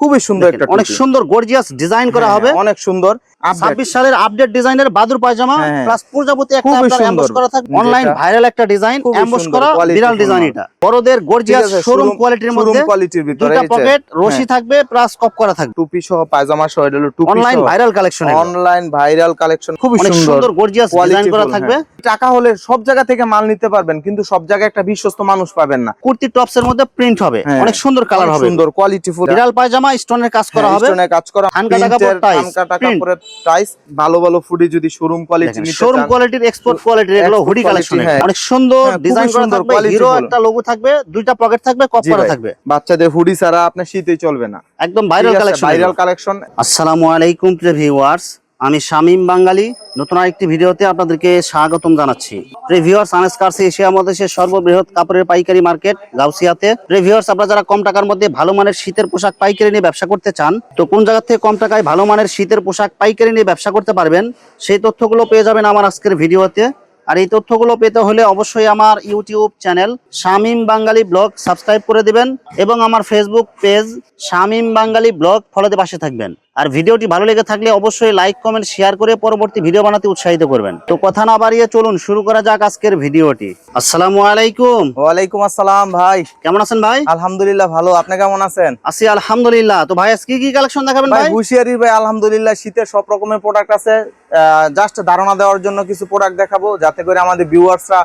খুবই সুন্দর একটা অনেক সুন্দর গর্জিয়াস ডিজাইন করা হ্যাঁ, হবে। অনেক সুন্দর। Update। ছাব্বিশ সালের আপডেট ডিজাইনের বাদুর পায়জামা হ্যাঁ, হ্যাঁ। প্লাস প্রজাপতি একটা আপনার সুন্দর। করা থাকবে। অনলাইন ভাইরাল একটা ডিজাইন করা বিরাল ডিজাইন এটা। বড়দের গর্জিয়াস শোরুম কোয়ালিটির মধ্যে ভিতরে দুটা পকেট রশি হ্যাঁ। থাকবে প্লাস কপ করা থাকবে। টুপি সহ পায়জামা সহ এটা হলো টুপি online viral collection online viral collection খুবই সুন্দর গর্জিয়াস ডিজাইন করা থাকবে। হ্যাঁ। টাকা হলে সব জায়গা থেকে মাল নিতে পারবেন কিন্তু সব জায়গায় একটা বিশ্বস্ত মানুষ পাবেন না। কুর্তি টপস এর মধ্যে প্রিন্ট হবে। হ্যাঁ। অনেক সুন্দর কালার হবে। সুন্দর কোয়ালিটিফুল বিড়াল পায়জামা স্টোনের কাজ করা হবে। কাজ করা কাটা কাপড়, টাইস, কাটা কাপড়ের টাইস ভালো ভালো ফুডি যদি শোরুম কোয়ালিটি নিতে শোরুম কোয়ালিটির এক্সপোর্ট কোয়ালিটির এগুলো হুডি কালেকশন হ্যাঁ। অনেক সুন্দর হ্যাঁ, ডিজাইন করা সুন্দর, থাকবে হিরো একটা লোগো থাকবে দুইটা পকেট থাকবে কপ করা থাকবে। বাচ্চাদের হুডি ছাড়া আপনার শীতেই চলবে না। একদম ভাইরাল কালেকশন ভাইরাল কালেকশন আসসালামু আলাইকুম প্রিয় ভিউয়ার্স আমি শামীম বাঙালি। নতুন আরেকটি ভিডিওতে আপনাদেরকে স্বাগতম জানাচ্ছি। প্রিয় ভিউয়ার্স আনস্কার্স এশিয়া মহাদেশের সর্ববৃহৎ কাপড়ের পাইকারি মার্কেট গাউসিয়াতে। প্রিয় আপনারা যারা কম টাকার মধ্যে ভালো মানের শীতের পোশাক পাইকারি নিয়ে ব্যবসা করতে চান, তো কোন জায়গা থেকে কম টাকায় ভালো মানের শীতের পোশাক পাইকারি নিয়ে ব্যবসা করতে পারবেন, সেই তথ্যগুলো পেয়ে যাবেন আমার আজকের ভিডিওতে। আর এই তথ্যগুলো পেতে হলে অবশ্যই আমার YouTube channel Shamim Bangali blog subscribe করে দিবেন এবং আমার Facebook page Shamim Bangali blog ফলোতে পাশে থাকবেন। আর ভিডিওটি ভালো লেগে থাকলে অবশ্যই লাইক কমেন্ট শেয়ার করে পরবর্তী ভিডিও বানাতে উৎসাহিত করবেন। তো কথা না বাড়িয়ে চলুন শুরু করা যাক আজকের ভিডিওটি। আসসালামু আলাইকুম। ওয়ালাইকুম আসসালাম ভাই। কেমন আছেন ভাই? আলহামদুলিল্লাহ ভালো। আপনি কেমন আছেন? আছি আলহামদুলিল্লাহ। তো ভাই আজকে কি কি কালেকশন দেখাবেন ভাই ভাই? হুশিয়ারির ভাই আলহামদুলিল্লাহ শীতের সব রকমের প্রোডাক্ট আছে। জাস্ট ধারণা দেওয়ার জন্য কিছু প্রোডাক্ট দেখাবো যাতে করে আমাদের ভিউয়ার্সরা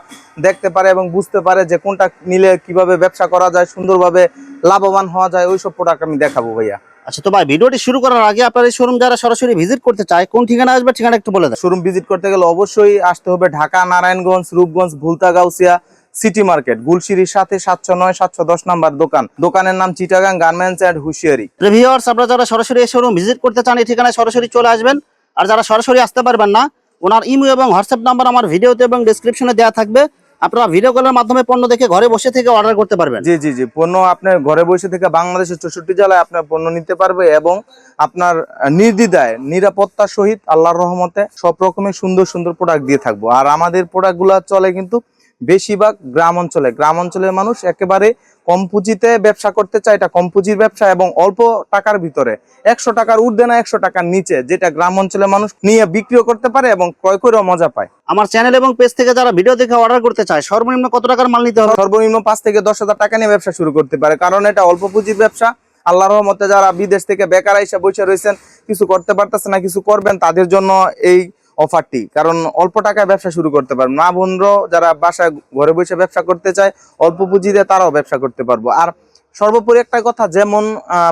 দেখতে পারে এবং বুঝতে পারে যে কোনটা নিলে কীভাবে ব্যবসা করা যায় সুন্দরভাবে লাভবান হওয়া যায় ওইসব প্রোডাক্ট আমি দেখাবো ভাইয়া। আচ্ছা তো ভাই ভিডিওটি শুরু করার আগে আপনার এই শোরুম যারা সরাসরি ভিজিট করতে চায় কোন ঠিকানা আসবে ঠিকানা একটু বলে দেন। শোরুম ভিজিট করতে গেলে অবশ্যই আসতে হবে ঢাকা নারায়ণগঞ্জ রূপগঞ্জ ভুলতা গাউসিয়া সিটি মার্কেট গুলশিরির সাথে সাতশো নয় সাতশো দশ নাম্বার দোকান। দোকানের নাম Chittagong garments and Hushiyari. Viewers আপনারা যারা সরাসরি এই শোরুম ভিজিট করতে চান এই ঠিকানায় সরাসরি চলে আসবেন। আর যারা সরাসরি আসতে পারবেন না ওনার ইমেল এবং হোয়াটসঅ্যাপ নাম্বার আমার ভিডিওতে এবং ডেসক্রিপশনে দেওয়া থাকবে। আপনারা ভিডিও কলের মাধ্যমে পণ্য দেখে ঘরে বসে থেকে অর্ডার করতে পারবেন। জি জি জি, পণ্য আপনার ঘরে বসে থেকে বাংলাদেশের চৌষট্টি জেলায় আপনার পণ্য নিতে পারবে এবং আপনার নির্দিদায় নিরাপত্তা সহিত আল্লাহর রহমতে সব রকমের সুন্দর সুন্দর প্রোডাক্ট দিয়ে থাকব। আর আমাদের প্রোডাক্টগুলো চলে কিন্তু বেশিরভাগ গ্রাম অঞ্চলে। গ্রাম অঞ্চলের মানুষ একেবারে কম পুঁজিতে ব্যবসা করতে চায় এটা কম পুঁজির ব্যবসা এবং অল্প টাকার ভিতরে। একশো টাকার ঊর্ধ্বে না একশো টাকার নিচে যেটা গ্রাম অঞ্চলের মানুষ নিয়ে বিক্রিও করতে পারে এবং ক্রয় করেও মজা পায়। আমার চ্যানেল এবং পেজ থেকে যারা ভিডিও দেখে অর্ডার করতে চায় সর্বনিম্ন কত টাকার মাল নিতে হবে? সর্বনিম্ন পাঁচ থেকে দশ হাজার টাকা নিয়ে ব্যবসা শুরু করতে পারে কারণ এটা অল্প পুঁজির ব্যবসা। আল্লাহ রহমতে যারা বিদেশ থেকে বেকার আইসা বসে রয়েছেন কিছু করতে পারতেছে না কিছু করবেন তাদের জন্য এই অফারটি কারণ অল্প টাকায় ব্যবসা শুরু করতে পারবেন মা বোনরাও যারা বাসায় ঘরে বসে ব্যবসা করতে চায় অল্প পুঁজিতে তারাও ব্যবসা করতে পারব। আর সর্বোপরি একটা কথা যেমন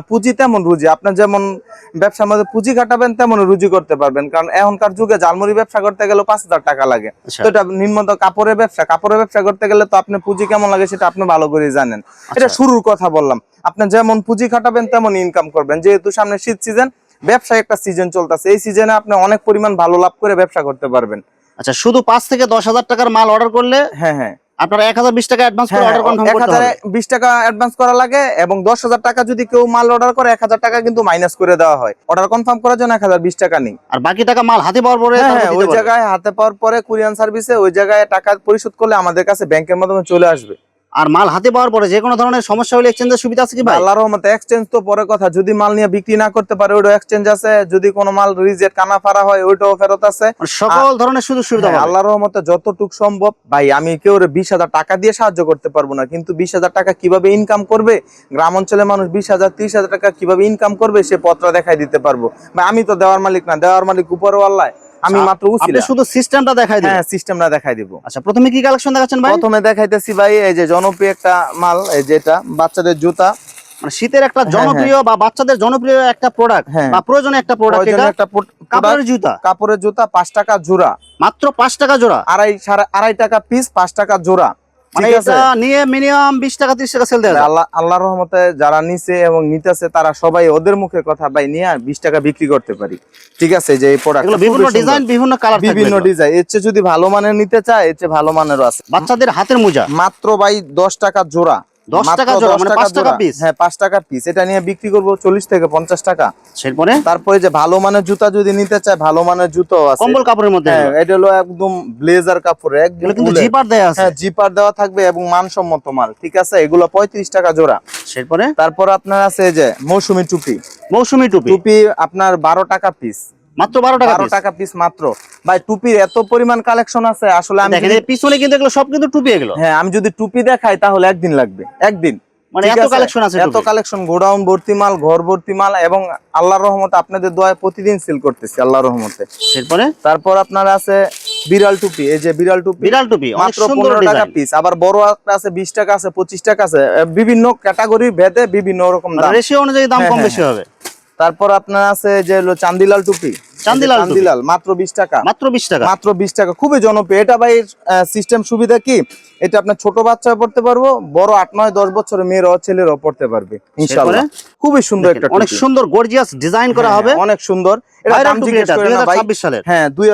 পুঁজি তেমন রুজি। আপনার যেমন ব্যবসার মধ্যে পুঁজি খাটাবেন তেমন রুজি করতে পারবেন। কারণ এখনকার যুগে জালমুড়ি ব্যবসা করতে গেলে পাঁচ হাজার টাকা লাগে। আচ্ছা। তো এটা নিম্নত কাপড়ের ব্যবসা। কাপড়ের ব্যবসা করতে গেলে তো আপনি পুঁজি কেমন লাগে সেটা আপনি ভালো করে জানেন। এটা শুরুর কথা বললাম। আপনি যেমন পুঁজি খাটাবেন তেমন ইনকাম করবেন। যেহেতু সামনে শীত সিজন ব্যবসা একটা সিজন চলতেছে। এই সিজনে আপনি অনেক পরিমাণ ভালো লাভ করে ব্যবসা করতে পারবেন। আচ্ছা শুধু পাঁচ থেকে দশ হাজার টাকার মাল অর্ডার করলে হ্যাঁ হ্যাঁ। আপনারা এক হাজার বিশ টাকা অ্যাডভান্স করে হ্যাঁ, অর্ডার কনফার্ম করতে হবে। বিশ টাকা অ্যাডভান্স করা লাগে এবং দশ হাজার টাকা যদি কেউ মাল অর্ডার করে এক হাজার টাকা কিন্তু মাইনাস করে দেওয়া হয়। অর্ডার কনফার্ম করার জন্য এক হাজার বিশ টাকা নেই। আর বাকি টাকা মাল হাতে পাওয়ার পরে হ্যাঁ হ্যাঁ ওই জায়গায় হাতে পাওয়ার পরে কুরিয়ান সার্ভিসে ওই জায়গায় টাকা পরিশোধ করলে আমাদের কাছে ব্যাংকের মাধ্যমে চলে আসবে। আর মাল হাতে পাওয়ার পরে যে কোনো ধরনের সমস্যা হলে এক্সচেঞ্জের সুবিধা আছে কি ভাই? আল্লাহর রহমতে এক্সচেঞ্জ তো পরে কথা যদি মাল নিয়ে বিক্রি না করতে পারে ওইটাও এক্সচেঞ্জ আছে। যদি কোনো মাল রিজেক্ট কানা ফারা হয় ওইটাও ফেরত আছে। মানে সকল ধরনের সুযোগ সুবিধা হ্যাঁ, আল্লাহর রহমতে যতটুক সম্ভব ভাই আমি কেউ বিশ হাজার টাকা দিয়ে সাহায্য করতে পারব না কিন্তু বিশ হাজার টাকা কীভাবে ইনকাম করবে? গ্রাম অঞ্চলের মানুষ বিশ হাজার ত্রিশ হাজার টাকা কীভাবে ইনকাম করবে সে পত্র দেখাই দিতে পারব। ভাই আমি তো দেওয়ার মালিক না দেওয়ার মালিক উপরও আল্লাহ আমি আচ্ছা, মাত্র আপনি শুধু সিস্টেমটা দেখাই দিই হ্যাঁ সিস্টেমটা দেখাই দিব। আচ্ছা প্রথমে কি কালেকশন দেখাচ্ছেন ভাই? প্রথমে দেখাইতেছি ভাই এই যে জনপ্রিয় একটা মাল এই যেটা বাচ্চাদের জুতা। মানে শীতের একটা হ্যাঁ, জনপ্রিয় বা বাচ্চাদের জনপ্রিয় একটা প্রোডাক্ট হ্যাঁ। বা প্রয়োজনীয় একটা প্রোডাক্ট এটা একটা কাপড়ের জুতা। কাপড়ের জুতা পাঁচ টাকা জোড়া। মাত্র পাঁচ টাকা জোড়া। আড়াই আড়াই টাকা পিস পাঁচ টাকা জোড়া। মানে এটা নিয়ে মিনিমাম বিশ টাকা ত্রিশ টাকা সেল দেওয়া আল্লাহ আল্লাহর রহমতে যারা নিছে এবং নিতেছে তারা সবাই ওদের মুখে কথা ভাই নিয়ে বিশ টাকা বিক্রি করতে পারি। ঠিক আছে যে এই প্রোডাক্ট বিভিন্ন ডিজাইন বিভিন্ন কালার বিভিন্ন ডিজাইন এর চেয়ে যদি ভালো মানের নিতে চায় এর চেয়ে ভালো মানেরও আছে। বাচ্চাদের হাতের মোজা। মাত্র ভাই দশ টাকা জোড়া। টাকা জোড়া মানে টাকা পিস হ্যাঁ পিস এটা নিয়ে বিক্রি করব থেকে পঞ্চাশ টাকা। এরপরে? তারপরে যে ভালো মানের জুতা যদি নিতে চায় ভালো মানের জুতো আছে। কম্বল কাপড়ের মধ্যে? হ্যাঁ এটা হলো একদম ব্লেজার কাপড় একদম কিন্তু জিপার দেয়া আছে। হ্যাঁ জিপার দেওয়া থাকবে এবং মানসম্মত মাল ঠিক আছে? এগুলো পঁয়ত্রিশ টাকা জোড়া। এরপরে? তারপর আপনার আছে যে মৌসুমী টুপি। মৌসুমী টুপি। টুপি আপনার বারো টাকা পিস মাত্র বারো টাকা বারো piece। টাকা পিস মাত্র। ভাই টুপির এত পরিমাণ কালেকশন আছে আসলে আমি দেখেন যদি- পিছনে কিন্তু এগুলো সব কিন্তু টুপি এগুলো। হ্যাঁ আমি যদি টুপি দেখাই তাহলে একদিন লাগবে। একদিন। মানে এত কালেকশন আছে এত কালেকশন গোডাউন ভর্তি মাল ঘর ভর্তি মাল এবং আল্লাহর রহমতে আপনাদের দোয়ায় প্রতিদিন সেল করতেছি আল্লাহর রহমতে। এরপরে? তারপর আপনার আছে বিড়াল টুপি এই যে বিড়াল টুপি। বিড়াল টুপি মাত্র সুন্দর পনেরো টাকা পিস আবার বড় একটা আছে বিশ টাকা আছে পঁচিশ টাকা আছে বিভিন্ন ক্যাটাগরি ভেদে বিভিন্ন রকম দাম। রেশিও অনুযায়ী দাম হ্যাঁ, কম হ্যাঁ, বেশি হবে। তারপর আপনার আছে যে চান্দিলাল টুপি। চান্দিলাল। চান্দিলাল মাত্র বিশ টাকা। মাত্র বিশ টাকা। মাত্র বিশ টাকা খুবই জনপ্রিয়। এটা ভাই সিস্টেম সুবিধা কি? এটা আপনার ছোট বাচ্চা পড়তে পারব বড় আট নয় দশ বছরের মেয়েরাও ছেলেরাও পড়তে পারবে ইনশাআল্লাহ। খুবই সুন্দর একটা অনেক সুন্দর গর্জিয়াস ডিজাইন করা হ্যাঁ, হবে। অনেক সুন্দর। এটা দাম জিজ্ঞেস এটা করে না ভাই। 2026 সালের। হ্যাঁ দুই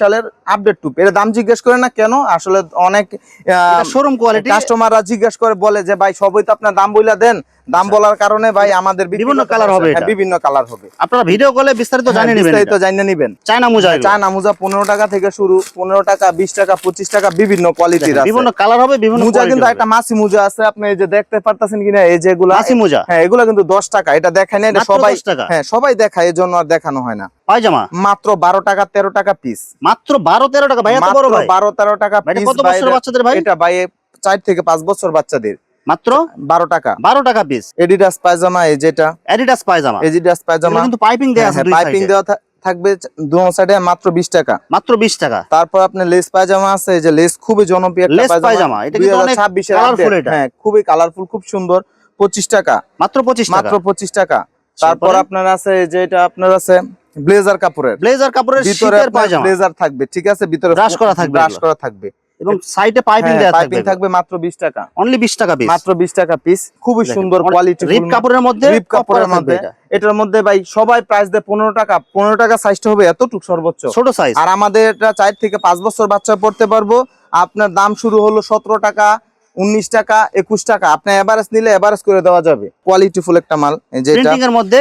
সালের আপডেট টুপি। এটা দাম জিজ্ঞেস করে না কেন? আসলে অনেক শোরুম কোয়ালিটি কাস্টমাররা জিজ্ঞেস করে বলে যে ভাই সবই তো আপনার দাম বইলা দেন। দাম বলার কারণে ভাই আমাদের বিভিন্ন colour হবে হ্যাঁ, বিভিন্ন কালার হবে। আপনারা ভিডিও কলে বিস্তারিত হ্যাঁ, জানিয়ে নেবেন জানিয়ে নিবেন। চায়না মোজা চায়না মোজা পনেরো টাকা থেকে শুরু পনেরো টাকা বিশ টাকা পঁচিশ টাকা বিভিন্ন কোয়ালিটির বিভিন্ন কালার হবে বিভিন্ন মোজা কিন্তু একটা মাসি মোজা আছে আপনি এই যে দেখতে পারতেছেন কিনা এই যেগুলা মাসি মোজা? হ্যাঁ এগুলা কিন্তু দশ টাকা এটা দেখায় না সবাই হ্যাঁ সবাই দেখায় এই আর দেখানো হয় না। পায়জামা? মাত্র বারো টাকা তেরো টাকা পিস মাত্র বারো তেরো টাকা? ভাই বারো তেরো টাকা বাচ্চাদের ভাই? এটা ভাই চার থেকে পাঁচ বছর বাচ্চাদের। মাত্র? বারো টাকা। বারো টাকা পিস এডিডাস পায়জামা এই যেটা। অ্যাডিডাস পায়জামা। এডিডাস পায়জামা। কিন্তু পাইপিং দেয়া আছে পাইপিং দেওয়া থাকবে দু সাইডে মাত্র বিশ টাকা। মাত্র বিশ টাকা। তারপর আপনার লেস পায়জামা আছে যে লেস খুবই জনপ্রিয় একটা পায়জামা, এটা কিন্তু অনেক 2026 এর colourful update। এটা। হ্যাঁ খুবই কালারফুল খুব সুন্দর পঁচিশ টাকা। মাত্র পঁচিশ টাকা। মাত্র পঁচিশ টাকা। তারপর? আপনার আছে যেটা যে এটা আপনার আছে ব্লেজার কাপড়ের। ব্লেজার কাপড়ের ভিতরে পায়জামা। ব্লেজার থাকবে ঠিক আছে? ভিতরে ব্রাশ করা থাকবে ব্রাশ করা থাকবে। এবং সাইডে পাইপিং দেয়া পাইপিং থাকবে থাকবে মাত্র বিশ টাকা। অনলি বিশ টাকা পিস মাত্র বিশ টাকা পিস খুবই সুন্দর কোয়ালিটি রিপ কাপড়ের মধ্যে রিপ কাপড়ের মধ্যে। এটার মধ্যে ভাই সবাই প্রাইস দেয় পনেরো টাকা। পনেরো টাকা সাইজটা হবে এতটুক সর্বোচ্চ। ছোট সাইজ আর আমাদের এটা চার থেকে পাঁচ বছর বাচ্চা পড়তে পারব। আপনার দাম শুরু হলো সতেরো টাকা। উনিশ টাকা একুশ টাকা। আপনি এভারেজ নিলে এভারেজ করে দেওয়া যাবে। কোয়ালিটি ফুল একটা মাল মধ্যে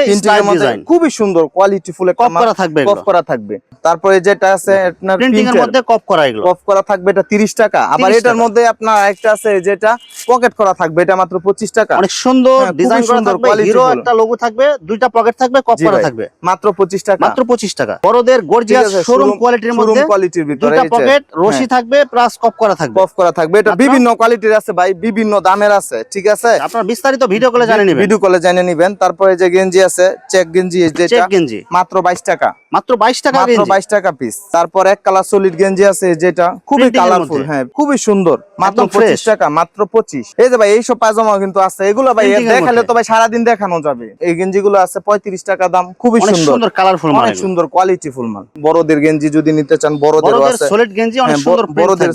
খুবই সুন্দর কোয়ালিটি ফুল একটা মাল। করা থাকবে কফ করা থাকবে। তারপরে যেটা আছে আপনার প্রিন্টিং এর মধ্যে কপ করা এগুলো? কফ করা থাকবে এটা তিরিশ টাকা। আবার এটার মধ্যে আপনার একটা আছে যেটা পকেট করা থাকবে এটা মাত্র পঁচিশ টাকা। অনেক সুন্দর হ্যাঁ, ডিজাইন করা সুন্দর, থাকবে হিরো একটা লোগো থাকবে দুইটা পকেট থাকবে কপ করা থাকবে। মাত্র পঁচিশ টাকা। মাত্র পঁচিশ টাকা। বড়দের গর্জিয়াস শোরুম কোয়ালিটির মধ্যে কোয়ালিটির ভিতরে দুইটা পকেট রশি হ্যাঁ, থাকবে প্লাস কপ করা থাকবে। কফ করা থাকবে এটা বিভিন্ন কোয়ালিটির আছে ভাই বিভিন্ন দামের আছে ঠিক আছে? আপনার বিস্তারিত ভিডিও কলে জানিয়ে নেবেন। ভিডিও কলে জেনে নিবেন। তারপরে যে গেঞ্জি আছে চেক গেঞ্জি যেটা চেক গেঞ্জি। মাত্র বাইশ টাকা। মাত্র বাইশ টাকা মাত্র গেঞ্জি? বাইশ টাকা পিস তারপর এক কালার সলিড গেঞ্জি আছে যেটা খুবই কালারফুল হ্যাঁ খুবই সুন্দর। মাত্র একদম পঁচিশ fresh। টাকা মাত্র পঁচিশ। এই যে ভাই এইসব পায়জামা কিন্তু আছে। এগুলো ভাই দেখালে তো ভাই সারাদিন দেখানো যাবে। এই গেঞ্জি গুলো আছে পঁয়ত্রিশ টাকা দাম খুবই অনেক সুন্দর। সুন্দর কালারফুল মাল অনেক সুন্দর কোয়ালিটি ফুল মাল। বড়দের গেঞ্জি যদি নিতে চান বড়দেরও বড়দের আছে। সলিড গেঞ্জি অনেক হ্যাঁ, সুন্দর বড়দের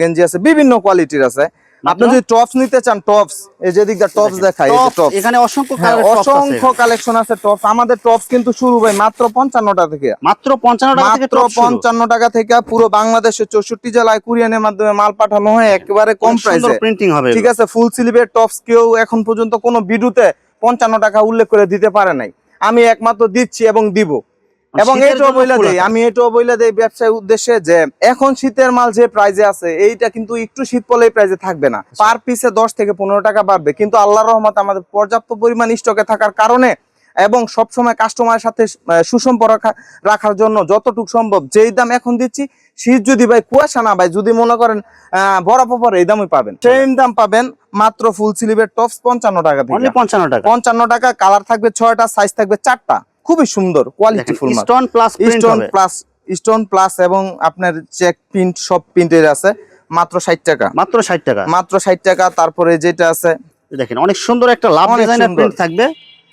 গেঞ্জি আছে বিভিন্ন কোয়ালিটির আছে। আপনি যদি টপস নিতে চান টপস এই যে দিকটা টপস দেখাই এই টপস এখানে অসংখ্য হ্যাঁ, টপস অসংখ্য কালেকশন আছে টপস আমাদের টপস কিন্তু শুরু ভাই মাত্র পঞ্চান্নটা থেকে। মাত্র পঞ্চান্ন টাকা থেকে মাত্র টপ শুরু। পঞ্চান্ন টাকা থেকে পুরো বাংলাদেশে চৌষট্টি জেলায় কুরিয়ানের মাধ্যমে মাল পাঠানো হয় একেবারে কম অনেক সুন্দর প্রিন্টিং হবে ঠিক আছে ফুল স্লিভের টপস কেউ এখন পর্যন্ত কোনো ভিডিওতে পঞ্চান্ন টাকা উল্লেখ করে দিতে পারে নাই। আমি একমাত্র দিচ্ছি এবং দিব। এবং শীতের এটাও বইলা দেই আমি এটাও বইলা দেই ব্যবসায় উদ্দেশ্যে যে এখন শীতের মাল যে প্রাইজে আছে এইটা কিন্তু একটু শীত এই প্রাইজে থাকবে না। আচ্ছা। পার পিসে দশ থেকে পনেরো টাকা বাড়বে। কিন্তু আল্লাহর রহমত আমাদের পর্যাপ্ত পরিমাণ স্টকে থাকার কারণে এবং সবসময় কাস্টমারের সাথে সুসম্পর্ক রাখার জন্য যতটুকু সম্ভব যেই দাম এখন দিচ্ছি শীত যদি ভাই কুয়াশা না ভাই যদি মনে করেন আহ বরাবর এই দামই পাবেন। সেম দাম পাবেন মাত্র ফুল স্লিভের টপস পঞ্চান্ন টাকা থেকে। পঞ্চান্ন টাকা। পঞ্চান্ন টাকা কালার থাকবে ছয়টা সাইজ থাকবে চারটা। খুবই সুন্দর quality full stone plus stone plus stone plus এবং আপনার চেক প্রিন্ট সব প্রিন্টের আছে মাত্র ষাট টাকা। মাত্র ষাট টাকা। মাত্র ষাট টাকা তারপরে যেটা আছে দেখেন অনেক সুন্দর একটা লাভ ডিজাইনের প্রিন্ট থাকবে।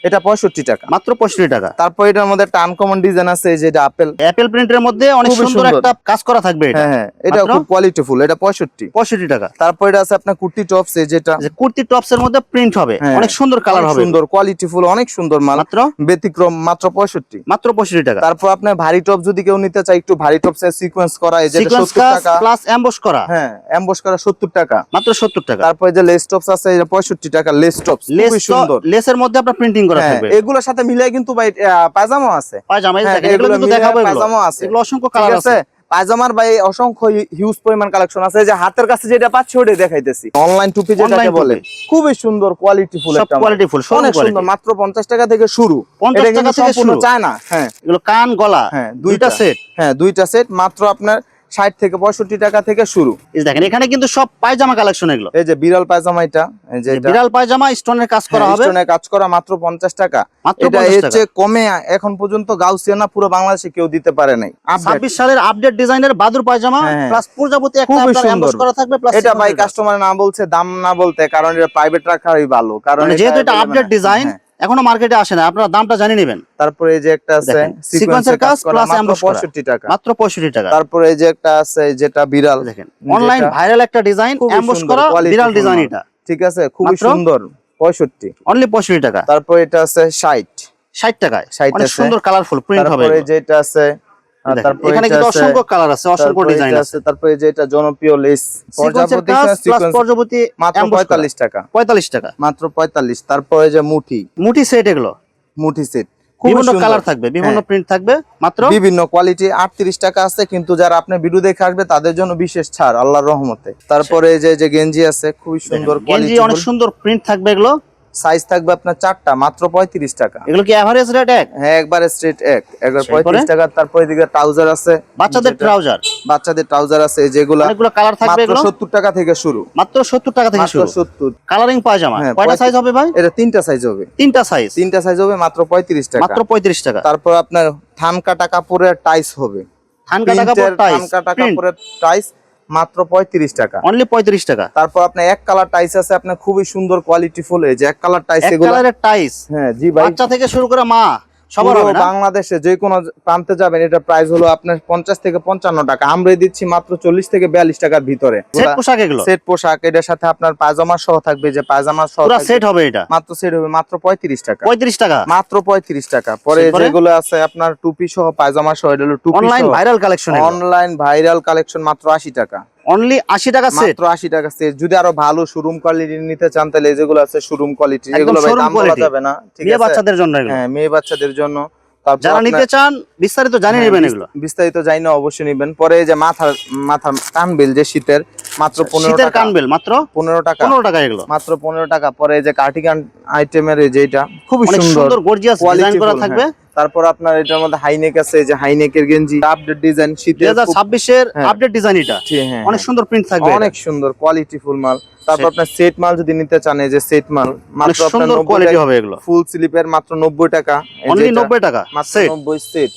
এটা পঁয়ষট্টি টাকা। মাত্র পঁয়ষট্টি টাকা। তারপর এটার মধ্যে একটা আনকমন ডিজাইন আছে এই যে এটা আপেল অ্যাপেল প্রিন্টের মধ্যে অনেক সুন্দর। একটা কাজ করা থাকবে এটা। হ্যাঁ হ্যাঁ এটা খুব কোয়ালিটিফুল এটা পঁয়ষট্টি। পঁয়ষট্টি টাকা। তারপর এটা আছে আপনার কুর্তি টপস এই যেটা। কুর্তি টপস এর মধ্যে প্রিন্ট হবে। হ্যাঁ। অনেক সুন্দর কালার হবে। সুন্দর কোয়ালিটিফুল অনেক সুন্দর মাল। মাত্র? ব্যতিক্রম মাত্র পঁয়ষট্টি। মাত্র পঁয়ষট্টি টাকা। তারপর আপনার ভারী টপ যদি কেউ নিতে চায় একটু ভারী টপস এর সিকোয়েন্স করা এই যে সত্তর টাকা। প্লাস এমবস করা। হ্যাঁ এমবস করা সত্তর টাকা। মাত্র সত্তর টাকা। তারপরে যে লেস টপস আছে এটা পঁয়ষট্টি টাকা লেস টপস লেস সুন্দর। লেসের মধ্যে আপনার প্রিন্টিং করা হ্যাঁ থাকবে। এগুলোর সাথে মিলে কিন্তু ভাই পায়জামা আছে। পায়জামা হ্যাঁ, দেখেন এগুলো এগুলো কিন্তু দেখাবো পায়জামা আছে। এগুলো অসংখ্য কালার আছে? আছে। পায়জামার ভাই অসংখ্য হিউজ পরিমাণ কালেকশন আছে। যে হাতের কাছে যেটা পাচ্ছি ওটাই দেখাইতেছি। অনলাইন টুপি যেটাকে বলে। খুবই সুন্দর কোয়ালিটি ফুল সব একটা কোয়ালিটি ফুল অনেক সুন্দর মাত্র পঞ্চাশ টাকা থেকে শুরু। 50 টাকা থেকে শুরু। চায় না হ্যাঁ। এগুলো কান গলা হ্যাঁ, দুইটা। সেট হ্যাঁ দুইটা সেট মাত্র আপনার ষাট থেকে পঁয়ষট্টি টাকা থেকে শুরু দেখেন এখানে কিন্তু সব পায়জামা কালেকশন এগুলো এই যে বিড়াল পায়জামা এটা এই যে বিড়াল পায়জামা স্টোনের কাজ করা হ্যাঁ, হবে স্টোনে কাজ করা মাত্র পঞ্চাশ টাকা মাত্র এটা 50 এর টাকা। চেয়ে কমে এখন পর্যন্ত গাউসিয়া না পুরো বাংলাদেশে কেউ দিতে পারে নাই। ছাব্বিশ সালের আপডেট ডিজাইনের বাদুর পায়জামা হ্যাঁ, হ্যাঁ। প্লাস প্রজাপতি একটা খুবই সুন্দর। করা থাকবে এটা ভাই কাস্টমার না বলছে দাম না বলতে কারণ এটা প্রাইভেট রাখাই ভালো কারণ মানে যেহেতু এটা আপডেট ডিজাইন হ্যাঁ। এখনও মার্কেটে আসে না। আপনারা দামটা জানিয়ে নেবেন। তারপরে এই যে একটা আছে সিকোয়েন্সের কাজ প্লাস করা plus মাত্র ambush করা। 65 টাকা। মাত্র পঁয়ষট্টি টাকা। তারপরে এই যে একটা আছে যেটা বিড়াল। দেখেন অনলাইন ভাইরাল একটা ডিজাইন এমবস করা বিড়াল ডিজাইন। এটা। ঠিক আছে খুব সুন্দর 65 অনলি পঁয়ষট্টি টাকা। তারপরে এটা আছে 60 ষাট টাকায়। 60 অনেক সুন্দর কালারফুল প্রিন্ট হবে তারপরে যেটা আছে এখানে কিন্তু অসংখ্য কালার আছে অসংখ্য ডিজাইন আছে। আছে তারপরে যে এটা জনপ্রিয় লেস সিকোয়েন্সের প্রজাপতি কাজ প্লাস সিকোয়েন্স প্রজাপতি মাত্র 45 টাকা। পঁয়তাল্লিশ টাকা। মাত্র 45 তারপরে যে মুঠি। মুঠি সেট এগুলো? মুঠি সেট বিভিন্ন কালার থাকবে বিভিন্ন প্রিন্ট থাকবে মাত্র? বিভিন্ন কোয়ালিটি আটত্রিশ টাকা আছে কিন্তু যারা আপনি ভিডিও দেখে আসবে তাদের জন্য বিশেষ ছাড় আল্লাহর রহমতে। তারপরে যে যে গেঞ্জি আছে খুবই সুন্দর অনেক সুন্দর প্রিন্ট থাকবে এগুলো। সাইজ থাকবে আপনার চারটা মাত্র পঁয়ত্রিশ টাকা। এগুলো কি এভারেজ রেট এক? হ্যাঁ একবারে স্ট্রেট এক। একবার পঁয়ত্রিশ টাকা তারপরে এদিকে ট্রাউজার আছে। বাচ্চাদের ট্রাউজার বাচ্চাদের ট্রাউজার আছে যেগুলো অনেকগুলো কালার থাকবে এগুলো? টাকা থেকে শুরু। মাত্র সত্তর টাকা থেকে শুরু? সত্তর। কালারিং পায়জামা? হ্যাঁ, কয়টা সাইজ হবে ভাই? এটা তিনটা সাইজ হবে। তিনটা সাইজ তিনটা সাইজ হবে মাত্র পঁয়ত্রিশ টাকা। মাত্র পঁয়ত্রিশ টাকা। তারপর আপনার থান কাটা কাপড়ের টাইস হবে। থান কাটা কাপড় টাইস থান কাটা কাপড়ের টাইস মাত্র পঁয়ত্রিশ টাকা। অনলি পঁয়ত্রিশ টাকা। তারপর আপনার এক কালার টাইস আছে আপনার খুবই সুন্দর কোয়ালিটি ফুল এই যে এক কালার টাইস এক কালারের টাইস হ্যাঁ জি বাচ্চা থেকে শুরু করে মা। সবার হবে না? বাংলাদেশে যে কোনো প্রান্তে যাবেন এটা প্রাইস হলো আপনার পঞ্চাশ থেকে পঞ্চান্ন টাকা। আমরা দিচ্ছি মাত্র চল্লিশ থেকে বিয়াল্লিশ টাকার ভিতরে। সেট পোশাক এগুলো? সেট পোশাক এটার সাথে আপনার পায়জামা সহ থাকবে যে পায়জামা সহ পুরো সেট হবে এটা? মাত্র সেট হবে মাত্র পঁয়ত্রিশ টাকা। পঁয়ত্রিশ টাকা? মাত্র পঁয়ত্রিশ টাকা। পরে? যেগুলো আছে আপনার টুপি সহ পায়জামা সহ এটা হলো টুপি online viral collection online viral collection মাত্র আশি টাকা। অনলি আশি টাকা সেট মাত্র আশি টাকা সেট যদি আরও ভালো শোরুম কোয়ালিটি নিতে চান তাহলে যেগুলো আছে শোরুম কোয়ালিটি এগুলো ভাই দাম বলা যাবে না ঠিক মেয়ে বাচ্চাদের জন্য হ্যাঁ মেয়ে বাচ্চাদের জন্য। যারা নিতে চান বিস্তারিত জানিয়ে হ্যাঁ, নেবেন এগুলো। বিস্তারিত না অবশ্যই নিবেন। পরে যে মাথার মাথা কানবেল যে শীতের মাত্র পনেরো শীতের টাকা। কানবেল মাত্র পনেরো টাকা। পনেরো টাকা এগুলো। মাত্র পনেরো টাকা। পরে যে কার্টিগান আইটেমের এই যে এটা খুবই সুন্দর। সুন্দর গর্জিয়াস ডিজাইন করা থাকবে। হ্যাঁ। তারপর আপনার এটার মধ্যে হাইনেক আছে যে হাইনেকের গেঞ্জি। আপডেট ডিজাইন ছাব্বিশের হ্যাঁ। আপডেট ডিজাইন এটা। অনেক সুন্দর প্রিন্ট থাকবে অনেক সুন্দর কোয়ালিটি ফুল মাল। তারপর আপনার সেট মাল যদি নিতে চান এই যে সেট মাল মাত্র আপনার কোয়ালিটি হবে এগুলো। ফুল স্লিপের মাত্র নব্বই টাকা। অনলি এটা, নব্বই টাকা মাত্র সেট নব্বই সেট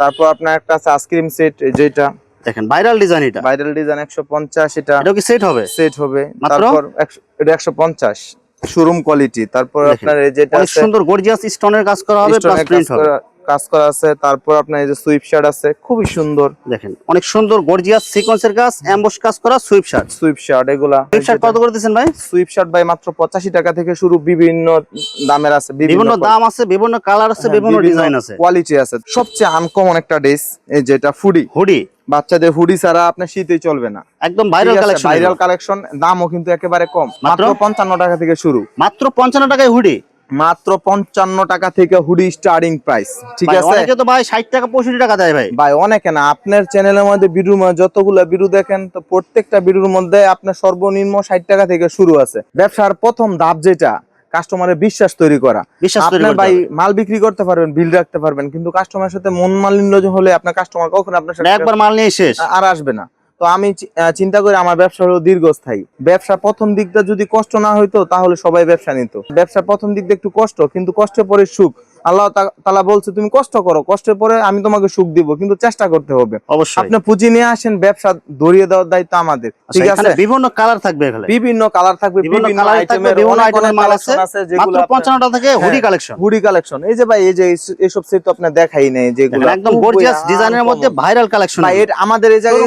তারপর আপনার একটা আছে আইসক্রিম সেট যেটা দেখেন ভাইরাল ডিজাইন এটা। ভাইরাল ডিজাইন একশো পঞ্চাশ এটা এটা কি সেট হবে? সেট হবে? তারপর এটা একশো পঞ্চাশ। শোরুম কোয়ালিটি তারপর আপনার এই যেটা সুন্দর গর্জিয়াস স্টোনের কাজ করা হবে প্লাস কাজ প্রিন্ট হবে। করা- কাজ করা আছে তারপর আপনার এই যে সুইপ শার্ট আছে খুবই সুন্দর। দেখেন অনেক সুন্দর গর্জিয়াস সিকোয়েন্সের কাজ এমবস কাজ করা সুইপ শার্ট সুইপ শার্ট এগুলা। সুইপ শার্ট কত করে দিচ্ছেন ভাই? সুইপ শার্ট ভাই মাত্র পঁচাশি টাকা থেকে শুরু বিভিন্ন দামের আছে বিভিন্ন দাম আছে বিভিন্ন কালার আছে হ্যাঁ, বিভিন্ন ডিজাইন আছে। কোয়ালিটি আছে। সবচেয়ে আনকমন একটা ড্রেস এই যেটা ফুডি হুডি বাচ্চাদের হুডি ছাড়া আপনার শীতেই চলবে না। একদম ভাইরাল কালেকশন ভাইরাল কালেকশন দামও কিন্তু একেবারে কম। মাত্র? পঞ্চান্ন টাকা থেকে শুরু। মাত্র পঞ্চান্ন টাকায় হুডি মাত্র পঞ্চান্ন টাকা থেকে হুডি স্টার্টিং প্রাইস ঠিক আছে? অনেকে তো ভাই ষাট টাকা পঁয়ষট্টি টাকা দেয় ভাই। ভাই অনেকে না আপনার চ্যানেলের মধ্যে ভিডিও যতগুলো ভিডিও দেখেন তো প্রত্যেকটা ভিডিওর মধ্যে আপনার সর্বনিম্ন ষাট টাকা থেকে শুরু আছে। ব্যবসার প্রথম ধাপ যেটা কাস্টমারের বিশ্বাস তৈরি করা। আপনার ভাই মাল বিক্রি করতে পারবেন বিল রাখতে পারবেন কিন্তু কাস্টমারের সাথে মন মালিন্য হলে আপনার কাস্টমার কখন আপনার সাথে একবার মাল নিয়ে শেষ। আর আসবে না। তো আমি চিন্তা করি আমার ব্যবসা হলো দীর্ঘস্থায়ী। ব্যবসা প্রথম দিকটা যদি কষ্ট না হইতো তাহলে সবাই ব্যবসা নিত। ব্যবসা প্রথম দিকটা একটু কষ্ট কিন্তু কষ্টের পরে সুখ। আল্লাহ তা- তাআলা বলছে তুমি কষ্ট করো কষ্টের পরে আমি তোমাকে সুখ দিব কিন্তু চেষ্টা করতে হবে। অবশ্যই। আপনি পুঁজি নিয়ে আসেন ব্যবসা ধরিয়ে দেওয়ার দায়িত্ব আমাদের। আচ্ছা, ঠিক আছে? বিভিন্ন কালার থাকবে এখানে। বিভিন্ন কালার থাকবে বিভিন্ন আইটেমের বিভিন্ন আইটেমের মাল আছে। মাত্র থেকে হুডি কালেকশন হুডি কালেকশন এই যে ভাই এই যে এই- এইসব সেট তো আপনি দেখাই নেই যেগুলো একদম গর্জিয়াস ডিজাইনের মধ্যে ভাইরাল কালেকশন ভাই আমাদের এই জায়গায়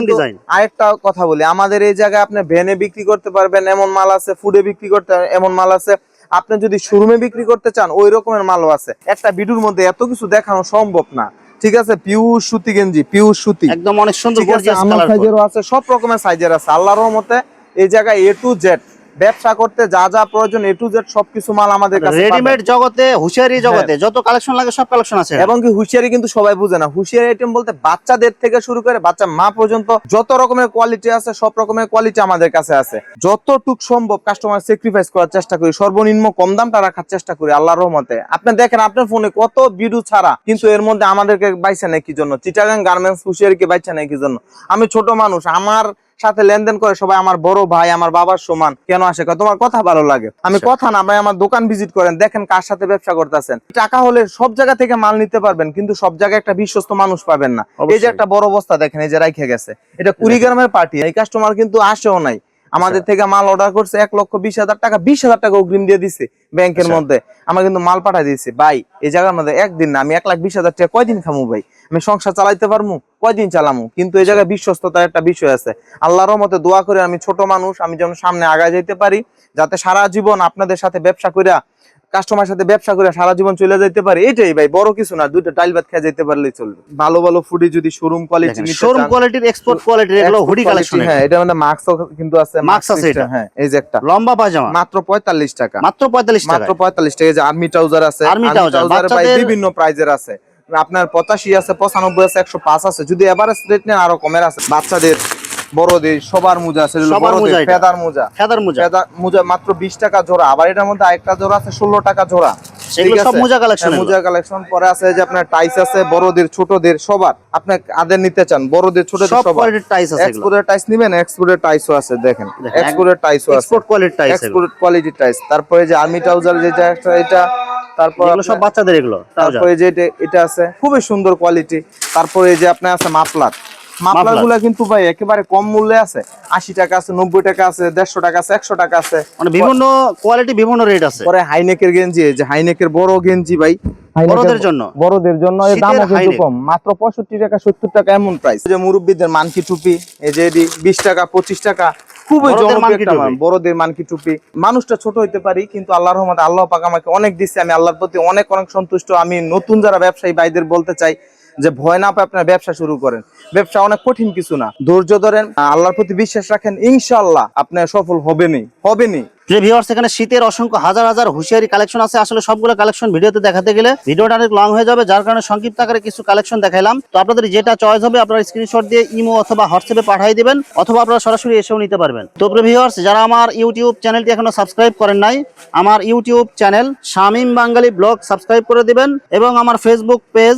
আরেকটা কথা বলি। আমাদের এই জায়গায় আপনি ভ্যানে বিক্রি করতে পারবেন এমন মাল আছে ফুডে বিক্রি করতে এমন মাল আছে। আপনি যদি শোরুমে বিক্রি করতে চান ওই রকমের মালও আছে। একটা ভিডিওর মধ্যে এত কিছু দেখানো সম্ভব না। ঠিক আছে? পিউর সুতি গেঞ্জি পিউর সুতি। একদম অনেক সুন্দর আছে? সব রকমের সাইজের আছে। আল্লাহর মতে এই জায়গায় এ টু জেড ব্যবসা করতে যা যা প্রয়োজন এ টু জেড সবকিছু মাল আমাদের কাছে রেডিমেড জগতে হুশিয়ারি জগতে যত কালেকশন লাগে সব কালেকশন আছে। এবং কি হুঁশিয়ারি কিন্তু সবাই বুঝে না। হুঁশিয়ারি আইটেম বলতে বাচ্চাদের থেকে শুরু করে বাচ্চা মা পর্যন্ত যত রকমের কোয়ালিটি আছে সব রকমের কোয়ালিটি আমাদের কাছে আছে। যতটুক সম্ভব কাস্টমার স্যাক্রিফাইস করার চেষ্টা করি সর্বনিম্ন কম দামটা রাখার চেষ্টা করি আল্লাহর রহমতে। আপনি দেখেন আপনার ফোনে কত ভিডিও ছাড়া কিন্তু এর মধ্যে আমাদেরকে বাইছে নেই কি জন্য? চিটাগাং গার্মেন্টস হুঁশিয়ারিকে বাইছে নেই কি জন্য? আমি ছোট মানুষ আমার সাথে লেনদেন করে সবাই আমার বড় ভাই আমার বাবার সমান কেন আসে? তোমার কথা ভালো লাগে। আমি আচ্ছা। কথা না ভাই আমার দোকান ভিজিট করেন দেখেন কার সাথে ব্যবসা করতেছেন। টাকা হলে সব জায়গা থেকে মাল নিতে পারবেন কিন্তু সব জায়গায় একটা বিশ্বস্ত মানুষ পাবেন না। এই যে একটা বড় বস্তা দেখেন এই যে রাইখে গেছে। এটা কুড়িগ্রামের পার্টি এই কাস্টমার কিন্তু আসেও নাই। আমাদের থেকে মাল অর্ডার করছে এক লক্ষ বিশ হাজার টাকা বিশ হাজার টাকা অগ্রিম দিয়ে দিছে ব্যাংকের আচ্ছা। মধ্যে। আমার কিন্তু মাল পাঠাই দিয়েছে। ভাই এই জায়গার মধ্যে একদিন না আমি এক লাখ বিশ হাজার টাকা কয়দিন খামু ভাই? আমি সংসার চালাইতে পারব কয়দিন চালামু? কিন্তু এই জায়গায় বিশ্বস্ততার একটা বিষয় আছে। আল্লাহর মতে দোয়া করে আমি ছোট মানুষ আমি যেন সামনে আগায় যেতে পারি যাতে সারা জীবন আপনাদের সাথে ব্যবসা কইরা কাস্টমার সাথে ব্যবসা করে সারা জীবন চলে যেতে পারি। এটাই ভাই বড় কিছু না দুইটা ডাইল ভাত খেয়ে যেতে পারলেই চলবে। ভালো ভালো ফুডি যদি শোরুম কোয়ালিটি শোরুম কোয়ালিটির এক্সপোর্ট কোয়ালিটির এগুলো হুডি কালেকশন হ্যাঁ এটা মানে মাস্ক কিন্তু আছে Max আছে এটা। হ্যাঁ এই যে একটা। লম্বা পায়জামা? মাত্র পঁয়তাল্লিশ টাকা। মাত্র পঁয়তাল্লিশ টাকা মাত্র পঁয়তাল্লিশ টাকা এই যে আর্মি ট্রাউজার আছে ভাই বাচ্চাদের- বিভিন্ন প্রাইজের আছে। আপনার পঁচাশি আছে পঁচানব্বই আছে একশো পাঁচ আছে। যদি এভারেজ রেট নেন আরও কমের আছে। বাচ্চাদের বড়দের সবার মোজা আছে সবার মোজা বড়দের ফেদার মোজা। ফেদার মোজা। ফেদার মোজা মাত্র বিশ টাকা জোড়া। আবার এটার মধ্যে আরেকটা জোড়া আছে ষোলো টাকা জোড়া। সেগুলো সব মোজা collection হ্যাঁ, মোজা কালেকশন পরে আছে যে আপনার টাইস আছে বড়দের ছোটদের সবার। আপনি আদের নিতে চান বড়দের ছোটদের সব সবার। কোয়ালিটির টাইস আছে এগুলো। এক্সপোর্টের টাইস নিবেন এক্সপোর্টের টাইসও আছে দেখেন। দেখেন, এক্সপোর্টের টাইসও আছে। এক্সপোর্ট কোয়ালিটির টাইস এক্সপোর্ট টাইস তারপরে যে আর্মি ট্রাউজার যেটা এটা তারপর এগুলো সব বাচ্চাদের এগুলো তারপরে যে এটা- এটা আছে খুবই সুন্দর কোয়ালিটি তারপরে এই যে আপনার আছে মাফলার। মাফলার। গুলা কিন্তু ভাই একেবারে কম মূল্যে আছে। আশি টাকা আছে নব্বই টাকা আছে দেড়শো টাকা আছে একশো টাকা আছে। মানে বিভিন্ন কোয়ালিটি বিভিন্ন রেট আছে। পরে হাইনেকের গেঞ্জি যে হাইনেকের বড় গেঞ্জি ভাই। বড়দের জন্য। বড়দের জন্য এর দামও কিন্তু কম। মাত্র পঁয়ষট্টি টাকা সত্তর টাকা এমন প্রাইস যে মুরব্বীদের মানকি টুপি এই যে বিশ টাকা পঁচিশ টাকা খুবই বড়দের জনপ্রিয় মানকি টুপি। বড়দের মানকি টুপি। মানুষটা ছোট হইতে পারি কিন্তু আল্লাহর রহমতে আল্লাহ পাক আমাকে অনেক দিচ্ছে আমি আল্লাহর প্রতি অনেক অনেক সন্তুষ্ট। আমি নতুন যারা ব্যবসায়ী ভাইদের বলতে চাই যে ভয় না পায় আপনার ব্যবসা শুরু করেন। ব্যবসা অনেক কঠিন কিছু না। ধৈর্য ধরেন আল্লাহর প্রতি বিশ্বাস রাখেন ইনশাল্লাহ আপনার সফল প্রিয় ভিউয়ার্স এখানে শীতের অসংখ্য হাজার হাজার হুঁশিয়ারি কালেকশন আছে। আসলে সবগুলো কালেকশন ভিডিওতে দেখাতে গেলে ভিডিওটা অনেক লং হয়ে যাবে, যার কারণে সংক্ষিপ্ত আকারে কিছু কালেকশন দেখাইলাম। তো আপনাদের যেটা চয়েস হবে, আপনারা স্ক্রিনশট দিয়ে ইমো অথবা হোয়াটসঅ্যাপে পাঠিয়ে দিবেন, অথবা আপনারা সরাসরি এসেও নিতে পারবেন। তো ভিউয়ার্স যারা আমার ইউটিউব চ্যানেলটি এখনও সাবস্ক্রাইব করেন নাই, আমার YouTube channel Shamim Bangali blog subscribe করে দিবেন এবং আমার Facebook page